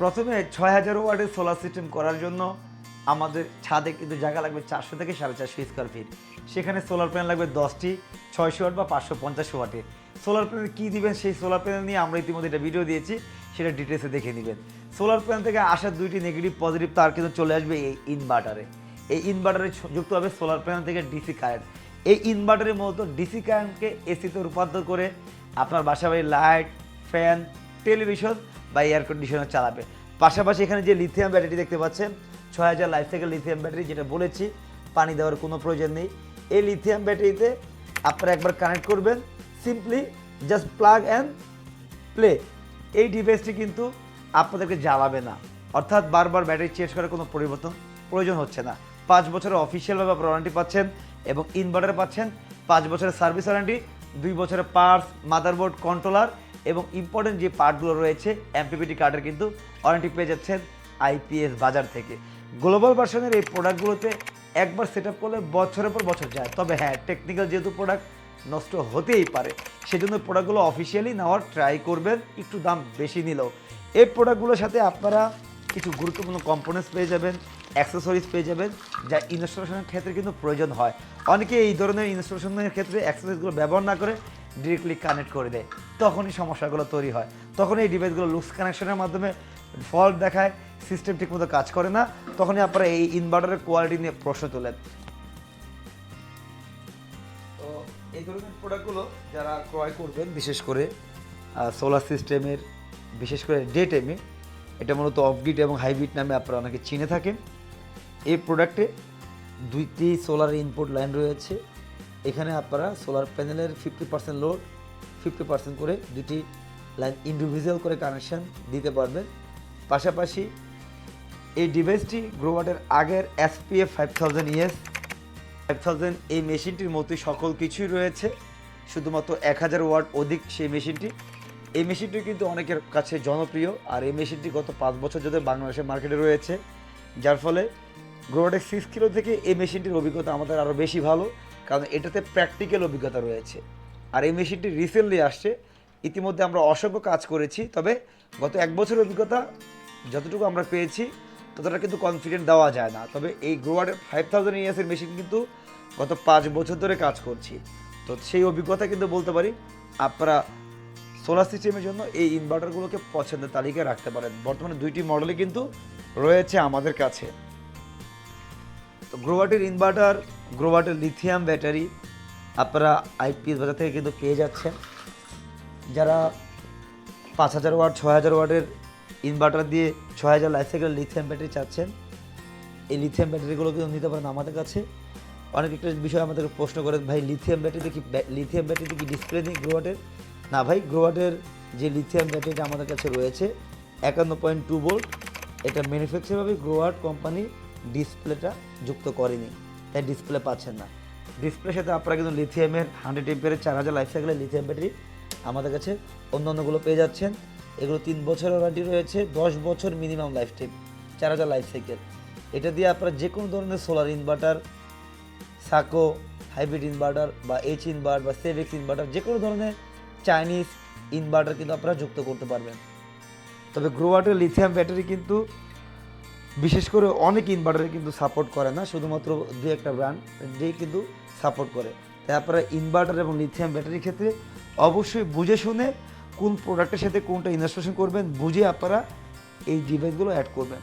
প্রথমে ছয় হাজার ওয়াটের সোলার সিস্টেম করার জন্য আমাদের ছাদে কিন্তু জায়গা লাগবে চারশো থেকে সাড়ে চারশো স্কোয়ার ফিট সেখানে সোলার প্যানেল লাগবে দশটি, ছয়শো ওয়াট বা পাঁচশো পঞ্চাশ ওয়াটে। সোলার প্যানেল কী দিবেন সেই সোলার প্যানেল নিয়ে আমরা ইতিমধ্যে একটা ভিডিও দিয়েছি, সেটা ডিটেলসে দেখে নেবেন। সোলার প্যানেল থেকে আসা দুইটি নেগেটিভ পজিটিভ তার কিন্তু চলে আসবে এই ইনভার্টারে এই ইনভার্টারে যুক্ত হবে সোলার প্যানেল থেকে ডিসি কারেন্ট এই ইনভার্টারের মূলত ডিসি কারেন্টকে এসিতে রূপান্তর করে আপনার বাসা বাড়ির লাইট ফ্যান টেলিভিশন বা এয়ার কন্ডিশনার চালাবে। পাশাপাশি এখানে যে লিথিয়াম ব্যাটারি দেখতে পাচ্ছেন, ছয় হাজার লাইফ থেকে লিথিয়াম ব্যাটারি যেটা বলেছি, পানি দেওয়ার কোনো প্রয়োজন নেই। এই লিথিয়াম ব্যাটারিতে আপনারা একবার কানেক্ট করবেন simply just plug and play এই ডিভাইসটি কিন্তু আপনাদেরকে জ্বালাবে না। অর্থাৎ বারবার ব্যাটারি চেঞ্জ করার কোনো পরিবর্তন প্রয়োজন হচ্ছে না। পাঁচ বছরের অফিসিয়ালভাবে আপনার ওয়ারেন্টি পাচ্ছেন এবং ইনভার্টার পাচ্ছেন, পাঁচ বছরের সার্ভিস ওয়ারেন্টি দুই বছরের পার্স মাদারবোর্ড কন্ট্রোলার এবং ইম্পর্টেন্ট যে পার্টগুলো রয়েছে এমপিপিটি কার্ডের কিন্তু ওয়ারেন্টি পেয়ে যাচ্ছেন আইপিএস বাজার থেকে। গ্লোবাল ভার্সনের এই প্রোডাক্টগুলোতে একবার সেট আপ করলে বছরের পর বছর যায়। তবে হ্যাঁ টেকনিক্যাল যেহেতু প্রোডাক্ট নষ্ট হতেই পারে, সেজন্য প্রোডাক্টগুলো অফিসিয়ালি নেওয়ার ট্রাই করবেন, একটু দাম বেশি নিলেও। এই প্রোডাক্টগুলোর সাথে আপনারা কিছু গুরুত্বপূর্ণ কম্পোনেন্টস পেয়ে যাবেন অ্যাক্সেসরিজ পেয়ে যাবেন, যা ইনস্টলেশনের ক্ষেত্রে কিন্তু প্রয়োজন হয়। অনেকে এই ধরনের ইনস্টলেশনের ক্ষেত্রে অ্যাক্সেসরিজগুলো ব্যবহার না করে ডিরেক্টলি কানেক্ট করে দেয়। তখনই সমস্যাগুলো তৈরি হয়। তখন এই ডিভাইসগুলো লুজ কানেকশনের মাধ্যমে ফল্ট দেখায়, সিস্টেম ঠিকমতো কাজ করে না, তখনই আপনারা এই ইনভার্টারের কোয়ালিটি নিয়ে প্রশ্ন তোলেন। তো এই ধরনের প্রোডাক্টগুলো যারা ক্রয় করবেন, বিশেষ করে সোলার সিস্টেমের বিশেষ করে ডে টাইমে এটা মূলত অফবিট এবং হাইব্রিড নামে আপনারা অনেকে চিনে থাকেন। এই প্রোডাক্টে দুইটি সোলার ইনপুট লাইন রয়েছে। এখানে আপনারা সোলার প্যানেলের fifty percent load fifty percent করে দুটি লাইন ইন্ডিভিজুয়াল করে কানেকশান দিতে পারবেন। পাশাপাশি এই ডিভাইসটি গ্রোভাটের আগের SPF five thousand ES five thousand এই মেশিনটির মতোই সকল কিছুই রয়েছে। শুধুমাত্র এক হাজার ওয়াট অধিক সেই মেশিনটি এই মেশিনটি কিন্তু অনেকের কাছে জনপ্রিয়, আর এই মেশিনটি গত পাঁচ বছর ধরে বাংলাদেশের মার্কেটে রয়েছে। যার ফলে গ্রোভাটেক সিক্স কিলো থেকে এই মেশিনটির অভিজ্ঞতা আমাদের আরও বেশি ভালো, কারণ এটাতে প্র্যাকটিক্যাল অভিজ্ঞতা রয়েছে। আর এই মেশিনটি রিসেন্টলি আসছে। ইতিমধ্যে আমরা অসংখ্য কাজ করেছি, তবে গত এক বছরের অভিজ্ঞতা যতটুকু আমরা পেয়েছি, ততটা কিন্তু কনফিডেন্ট দেওয়া যায় না। তবে এই গ্রোয়ারের ফাইভ থাউজেন্ড ইয়ার্সের মেশিন কিন্তু গত পাঁচ বছর ধরে কাজ করছি। তো সেই অভিজ্ঞতা কিন্তু বলতে পারি, আপনারা সোলার সিস্টেমের জন্য এই ইনভার্টারগুলোকে পছন্দের তালিকায় রাখতে পারেন। বর্তমানে দুইটি মডেলই কিন্তু রয়েছে আমাদের কাছে। তো গ্রোভাটের ইনভার্টার গ্রোভাটের লিথিয়াম ব্যাটারি আপনারা আইপিএস বাজার থেকে কিন্তু পেয়ে যাচ্ছেন। যারা পাঁচ হাজার ওয়াট, ছয় হাজার ওয়াটের ইনভার্টার দিয়ে ছয় হাজার লাইফ সাইকেল লিথিয়াম ব্যাটারি চাচ্ছেন, এই লিথিয়াম ব্যাটারিগুলো কিন্তু নিতে পারেন আমাদের কাছে। অনেক একটা বিষয় আমাদেরকে প্রশ্ন করেন, ভাই লিথিয়াম ব্যাটারিতে কি লিথিয়াম ব্যাটারিতে কি ডিসপ্লে নেই গ্রোয়াটের না ভাই গ্রোয়াটের যে লিথিয়াম ব্যাটারিটা আমাদের কাছে রয়েছে, একান্ন পয়েন্ট টু ভোল্ট এটা ম্যানুফ্যাকচারভাবে গ্রোয়াট কোম্পানি ডিসপ্লেটা যুক্ত করেনি, তাই ডিসপ্লে পাচ্ছেন না। ডিসপ্লের সাথে আপনারা কিন্তু লিথিয়ামের হান্ড্রেড এম্পিয়ারের চার হাজার লাইফ সাইকেলের লিথিয়াম ব্যাটারি আমাদের কাছে অন্য অন্যগুলো পেয়ে যাচ্ছেন। এগুলো তিন বছরের ওয়ারেন্টি রয়েছে, দশ বছর মিনিমাম লাইফ টাইম চার হাজার লাইফ সাইকেল এটা দিয়ে আপনারা যে কোনো ধরনের solar inverter Sako hybrid inverter বা এইচ ইনভার্টার বা সেভেক্স ইনভার্টার যে কোনো ধরনের চাইনিজ ইনভার্টার কিন্তু আপনারা যুক্ত করতে পারবেন। তবে গ্রোয়াটের লিথিয়াম ব্যাটারি কিন্তু বিশেষ করে অনেক ইনভার্টারে কিন্তু সাপোর্ট করে না, শুধুমাত্র দু একটা ব্র্যান্ড দিয়ে কিন্তু সাপোর্ট করে। তাই আপনারা ইনভার্টার এবং লিথিয়াম ব্যাটারির ক্ষেত্রে অবশ্যই বুঝে শুনে কোন প্রোডাক্টের সাথে কোনটা ইনস্টলেশন করবেন, বুঝে আপনারা এই ডিভাইসগুলো অ্যাড করবেন।